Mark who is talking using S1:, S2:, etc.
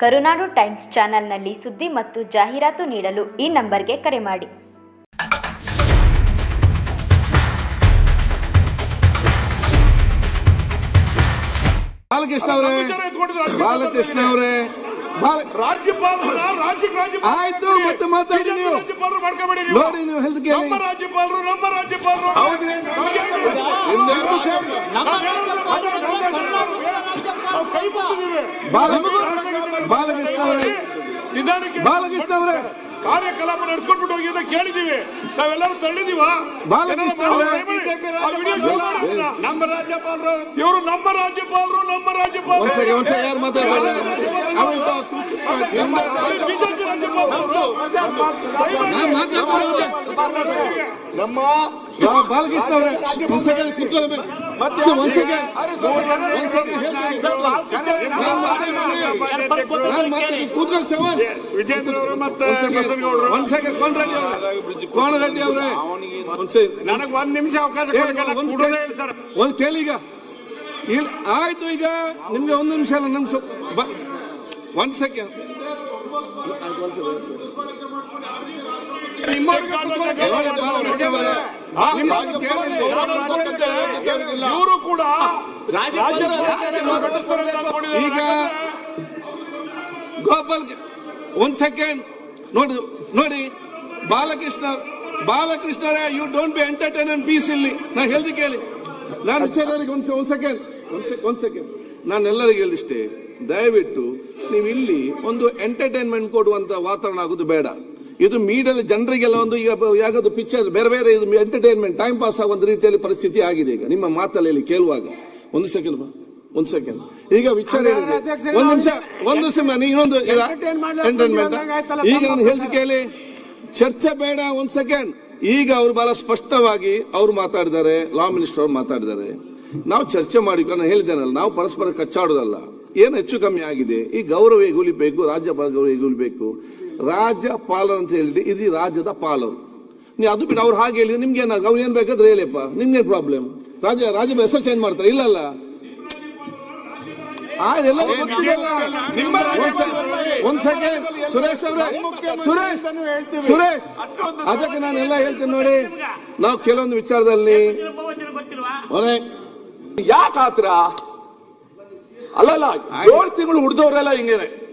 S1: ಕರುನಾಡು times ಚಾನೆಲ್ನಲ್ಲಿ ಸುದ್ದಿ ಮತ್ತು ಜಾಹೀರಾತು ನೀಡಲು ಈ ನಂಬರ್ಗೆ ಕರೆ ಮಾಡಿ.
S2: ಬಾಲಕೃಷ್ಣ ಅವರೇ ಬಾಲಕೃಷ್ಣ ಅವರೇ ಬಾಲ
S3: ರಾಜ್ಯಪಾಲರ ರಾಜ್ಯಕ್ಕೆ ರಾಜ್ಯಪಾಲ
S2: ಆಯ್ತು, ಮತ್ತೆ ಮಾತಾಡಿ ನೀವು.
S3: ರಾಜ್ಯಪಾಲರು ಮಾಡ್ಕೋಬೇಡಿ ನೀವು.
S2: ನೋಡಿ ನೀವು ಹೆಲ್ತ್ ಕೇಳಿ.
S3: ನಮ್ಮ ರಾಜ್ಯಪಾಲರು ನಮ್ಮ ರಾಜ್ಯಪಾಲರು.
S2: ಹೌದ್ರಿ?
S3: ನಾವು ಕೈ ಮುಗಿದಿವೆ
S2: ಬಾಲ ಬಾಲಕೃಷ್ಣ ಅವರೇ.
S3: ಕಾರ್ಯಕಲಾಪ ನಡೆಸ್ಕೊಂಡ್ಬಿಟ್ಟು ಹೋಗಿ ಅಂತ ಕೇಳಿದೀವಿ ನಾವೆಲ್ಲರೂ ತಳ್ಳಿದೀವ
S2: ಬಾಲಕೃಷ್ಣ ಅವರೇ.
S3: ನಮ್ಮ ರಾಜ್ಯಪಾಲರು. ಇವರು ನಮ್ಮ ರಾಜ್ಯಪಾಲರು ನಮ್ಮ ರಾಜ್ಯಪಾಲರು. ಬಿಜೆಪಿ ರಾಜ್ಯಪಾಲರು.
S4: ನಮ್ಮ
S2: ಬಾಲಕೃಷ್ಣ ಅವರೇ? ಒಂದ್ ಸೆಕೆಂಡ್ ಮತ್ತೆ ಸರ್, ಒಂದ್ ಸೆಕೆಂಡ್ ನಾನು ಕೂತ್ಕೊಳ್ಳಿ ಚವನ್
S3: ವಿಜೇಂದ್ರ ಅವರು ಮತ್ತೆ
S2: ಒಂದ್ ಸೆಕೆಂಡ್.
S3: ಬಸನಗೌಡರು
S2: ಒಂದ್ ಸೆಕೆಂಡ್ ಕೋನ್ ರೆಡ್ಡಿ ಅವರೇ. ಕೋನ್ ರೆಡ್ಡಿ ಅವರೇ. ಒಂದ್ ಸೆಕೆಂಡ್
S3: ನನಗೆ ಒಂದ್ ನಿಮಿಷ ಅವಕಾಶ
S2: ಒಂದ್ ಕೇಳಿ- ಈಗ. ಇಲ್ಲ ಆಯ್ತು ಈಗ. ನಿಮ್ಗೆ ಒಂದು ನಿಮಿಷ ಅಲ್ಲ ನಿಮ್ಸ ಒಂದ್ ಸೆಕೆಂಡ್.
S3: ಇವರು ಕೂಡ
S2: ಈಗ ಗೋಪಾಲ್ ಒನ್ ಸೆಕೆಂಡ್ ನೋಡಿ ನೋಡಿ Balakrishna Balakrishna you don't be entertain and peace ಇಲ್ಲಿ ನಾ ಹೇಳ್ದಿ ಕೇಳಿ ನಾನು ಒಂದು ಸೆಕೆಂಡ್ ಒಂದ್ ಸೆಕೆಂಡ್ ನಾನು ಎಲ್ಲರಿಗೂ ಹೇಳಿದಿಷ್ಟೇ ದಯವಿಟ್ಟು ನೀವು ಇಲ್ಲಿ ಒಂದು ಎಂಟರ್ಟೈನ್ಮೆಂಟ್ ಕೊಡುವಂತ ವಾತಾವರಣ ಆಗೋದು ಬೇಡ ಇದು ಮೀಡಿಯಲ್ಲಿ ಜನರಿಗೆಲ್ಲ ಒಂದು ಈಗ ಯಾವುದು ಪಿಕ್ಚರ್ ಬೇರೆ ಬೇರೆ ಇದು ಎಂಟರ್ಟೈನ್ಮೆಂಟ್ ಟೈಮ್ ಪಾಸ್ ಆಗುವಂತ ರೀತಿಯಲ್ಲಿ ಪರಿಸ್ಥಿತಿ ಆಗಿದೆ ಈಗ ನಿಮ್ಮ ಮಾತಲ್ಲಿ ಕೇಳುವಾಗ ಒಂದು ಸೆಕೆಂಡ್ ಬಾ ಒಂದ್ ಸೆಕೆಂಡ್ ಈಗ ವಿಚಾರ ಒಂದ್ ನಿಮಿಷ ಒಂದು ನಿಮಿಷ ಇನ್ನೊಂದು ಈಗ ನಾನು ಹೇಳ್ದು ಕೇಳಿ. ಚರ್ಚೆ ಬೇಡ ಒಂದ್ ಸೆಕೆಂಡ್ ಈಗ ಅವ್ರು ಬಹಳ ಸ್ಪಷ್ಟವಾಗಿ ಅವ್ರು ಮಾತಾಡಿದ್ದಾರೆ ಲಾ ಮಿನಿಸ್ಟರ್ ಅವ್ರು ಮಾತಾಡಿದ್ದಾರೆ. ನಾವು ಚರ್ಚೆ ಮಾಡಿ ನಾನು ಹೇಳಿದ್ದೇನಲ್ಲ ನಾವು ಪರಸ್ಪರ ಕಚ್ಚಾಡೋದಲ್ಲ. ಏನು ಹೆಚ್ಚು ಕಮ್ಮಿ ಆಗಿದೆ? ಈ ಗೌರವ ಹೇಗುಲಿಬೇಕು ರಾಜ್ಯಪಾಲ ಗೌರವ ಹೇಗುಲಿಬೇಕು ರಾಜ್ಯಪಾಲರು ಅಂತ ಹೇಳಿ ಇದು ರಾಜ್ಯದ ಪಾಲರು. ನೀವು ಅದು ಬಿಟ್ಟು ಅವ್ರು ಹಾಗೆ ಹೇಳಿದ್ರೆ ನಿಮ್ಗೆ ಏನಾಗ ಅವ್ರು ಏನ್ ಬೇಕಾದ್ರೆ ಹೇಳಿಯಪ್ಪ. ಏನ್ ಪ್ರಾಬ್ಲಮ್ ರಾಜ್ಯ ರಾಜ್ಯ ಹೆಸರು ಚೇಂಜ್ ಮಾಡ್ತಾರೆ. ಇಲ್ಲಲ್ಲ. ಒಂದ್ ಸೆಕೆಂಡ್. ಸುರೇಶ್ ಅವರೇ. ಸುರೇಶ್. ಸುರೇಶ್. ಅದಕ್ಕೆ ನಾನು ಎಲ್ಲ ಹೇಳ್ತೀನಿ ನೋಡಿ. ನಾವು ಕೆಲವೊಂದು ವಿಚಾರದಲ್ಲಿ ಯಾಕಾತ್ರ
S4: ಯಾಕೆ ಆತ್ರ? ಅಲ್ಲಲ್ಲ ಏಳು ತಿಂಗಳು ಹುಡ್ದವ್ರೆಲ್ಲ ಹಿಂಗೇನೆ.